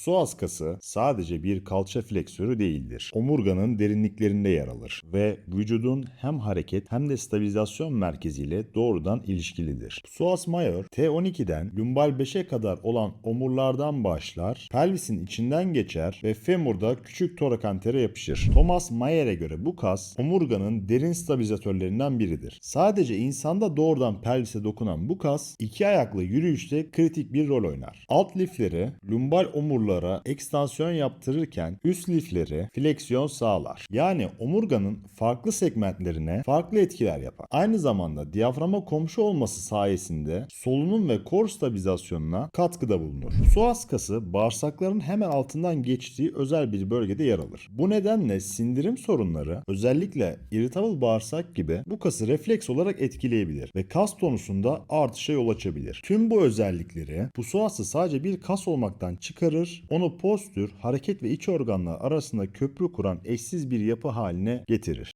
Psoas kası sadece bir kalça fleksörü değildir. Omurganın derinliklerinde yer alır ve vücudun hem hareket hem de stabilizasyon merkeziyle doğrudan ilişkilidir. Psoas major T12'den lumbal 5'e kadar olan omurlardan başlar, pelvisin içinden geçer ve femurda küçük torakantere yapışır. Thomas Mayer'e göre bu kas omurganın derin stabilizatörlerinden biridir. Sadece insanda doğrudan pelvise dokunan bu kas iki ayaklı yürüyüşte kritik bir rol oynar. Alt lifleri lumbal omurlara ekstansiyon yaptırırken üst lifleri fleksiyon sağlar. Yani omurganın farklı segmentlerine farklı etkiler yapar. Aynı zamanda diyaframa komşu olması sayesinde solunum ve kor stabilizasyonuna katkıda bulunur. Psoas kası bağırsakların hemen altından geçtiği özel bir bölgede yer alır. Bu nedenle sindirim sorunları özellikle irritable bağırsak gibi bu kası refleks olarak etkileyebilir ve kas tonusunda artışa yol açabilir. Tüm bu özellikleri psoası sadece bir kas olmaktan çıkarır, onu postür, hareket ve iç organlar arasında köprü kuran eşsiz bir yapı haline getirir.